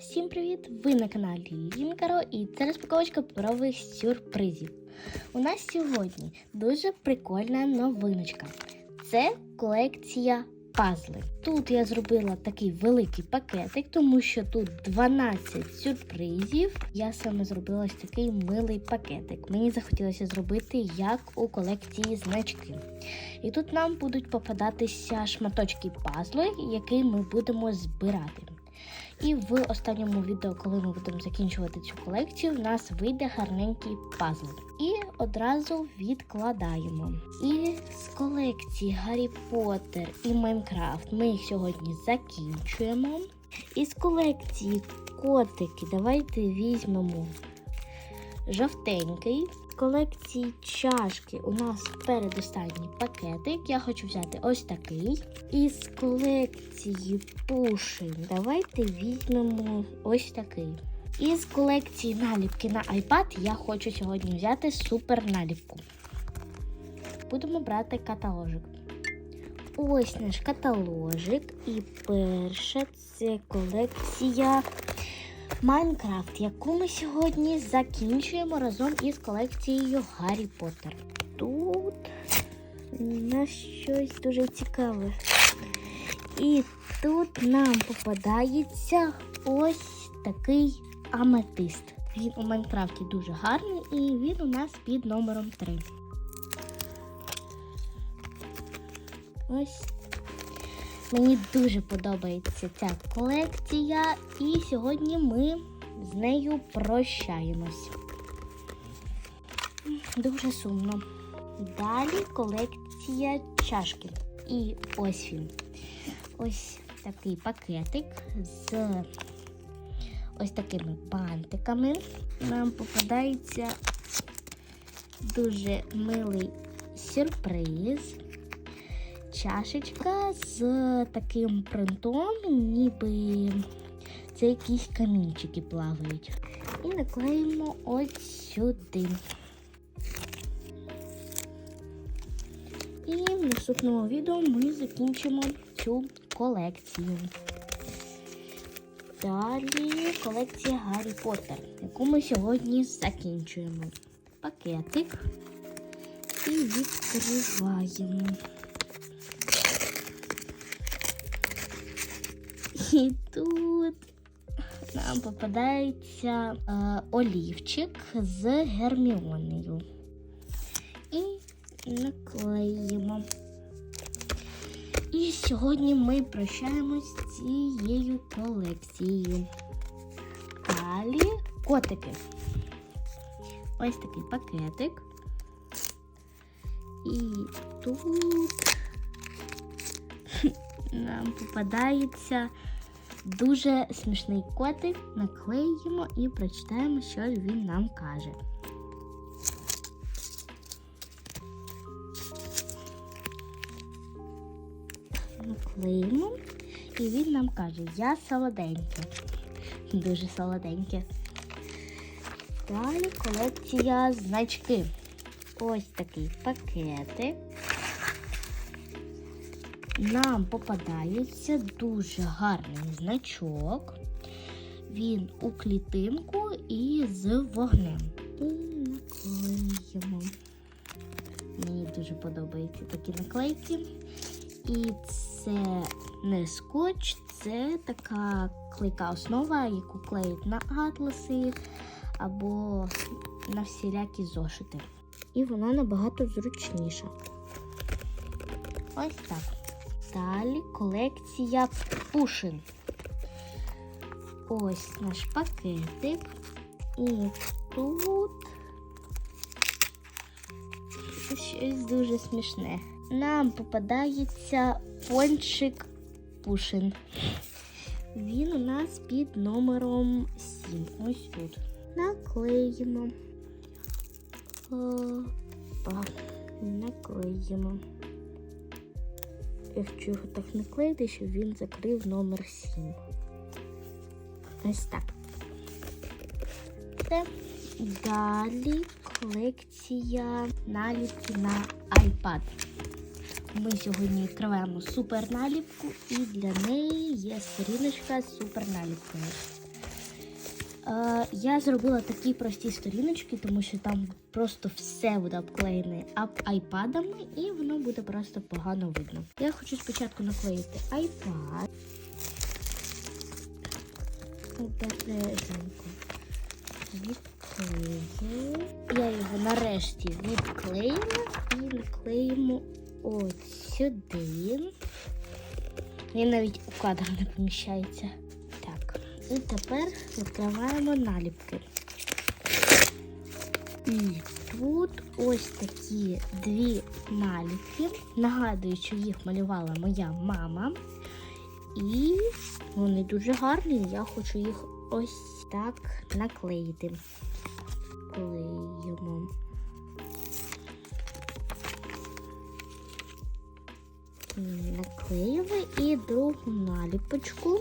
Всім привіт! Ви на каналі Лінкаро і це розпаковочка паперових сюрпризів. У нас сьогодні дуже прикольна новиночка. Це колекція пазли. Тут я зробила такий великий пакетик, тому що тут 12 сюрпризів. Я саме зробила ось такий милий пакетик. Мені захотілося зробити як у колекції значки. І тут нам будуть попадатися шматочки пазлу, які ми будемо збирати. І в останньому відео, коли ми будемо закінчувати цю колекцію, в нас вийде гарненький пазл. І одразу відкладаємо. І з колекції Гаррі Поттер і Майнкрафт ми їх сьогодні закінчуємо. І з колекції котики давайте візьмемо жовтенький. Колекції чашки у нас передостанній пакетик. Я хочу взяти ось такий. І з колекції пушин давайте візьмемо ось такий. І з колекції наліпки на iPad я хочу сьогодні взяти супер наліпку. Будемо брати каталожик. Ось наш каталожик. І перша це колекція Майнкрафт, яку ми сьогодні закінчуємо разом із колекцією Гаррі Поттер. Тут у нас щось дуже цікаве. І тут нам попадається ось такий аметист. Він у Майнкрафті дуже гарний і він у нас під номером 3. Ось Мені дуже подобається ця колекція, і сьогодні ми з нею прощаємось. Дуже сумно. Далі колекція чашки. І ось він. Ось такий пакетик з ось такими бантиками. Нам попадається дуже милий сюрприз чашечка з таким принтом, ніби це якісь камінчики плавають. І наклеїмо ось сюди. І в наступному відео ми закінчимо цю колекцію. Далі колекція Гаррі Поттер, яку ми сьогодні закінчуємо. Пакетик і відкриваємо. І тут нам попадається е, олівчик з герміонею. І наклеїмо. І сьогодні ми прощаємось з цією колекцією. Далі котики. Ось такий пакетик. І тут нам попадається дуже смішний котик. Наклеїмо і прочитаємо, що він нам каже. Наклеїмо, і він нам каже, я солоденьке. Дуже солоденьке. Далі колекція значки. Ось такий пакетик нам попадається дуже гарний значок. Він у клітинку і з вогнем. І наклеїмо. Мені дуже подобаються такі наклейки. І це не скотч, це така клейка основа, яку клеють на атласи або на всілякі зошити. І вона набагато зручніша. Ось так. Далі колекція пушин. Ось наш пакетик. І тут щось дуже смішне. Нам попадається пончик пушин. Він у нас під номером 7. Ось тут. Наклеїмо. Опа. Наклеїмо. Якщо його так не клеїти, щоб він закрив номер 7. Ось так. Це далі колекція наліпки на iPad. Ми сьогодні відкриваємо супер наліпку і для неї є сторіночка з супер наліпкою. Е, я зробила такі прості сторіночки, тому що там просто все буде обклеєне айпадами, і воно буде просто погано видно. Я хочу спочатку наклеїти айпад. Відклею. Я його нарешті відклеїла і наклеїмо от сюди. Він навіть у кадр не поміщається. І тепер відкриваємо наліпки. І тут ось такі дві наліпки. Нагадую, що їх малювала моя мама. І вони дуже гарні. Я хочу їх ось так наклеїти. Клеїмо. Наклеїли і другу наліпочку.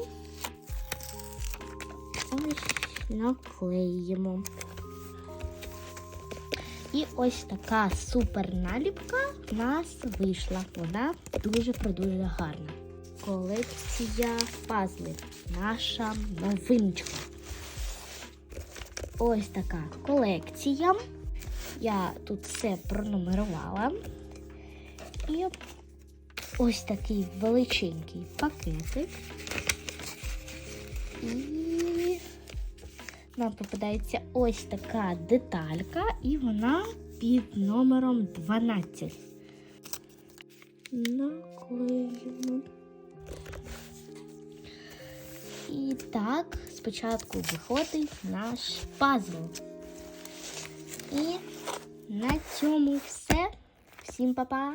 Наклеїмо. І ось така супер наліпка в нас вийшла. Вона дуже-продуже гарна. Колекція пазлів. Наша новиночка. Ось така колекція. Я тут все пронумерувала. І ось такий величенький пакетик. І нам попадається ось така деталька, і вона під номером 12. Наклеїмо. І так, спочатку виходить наш пазл. І на цьому все. Всім па-па!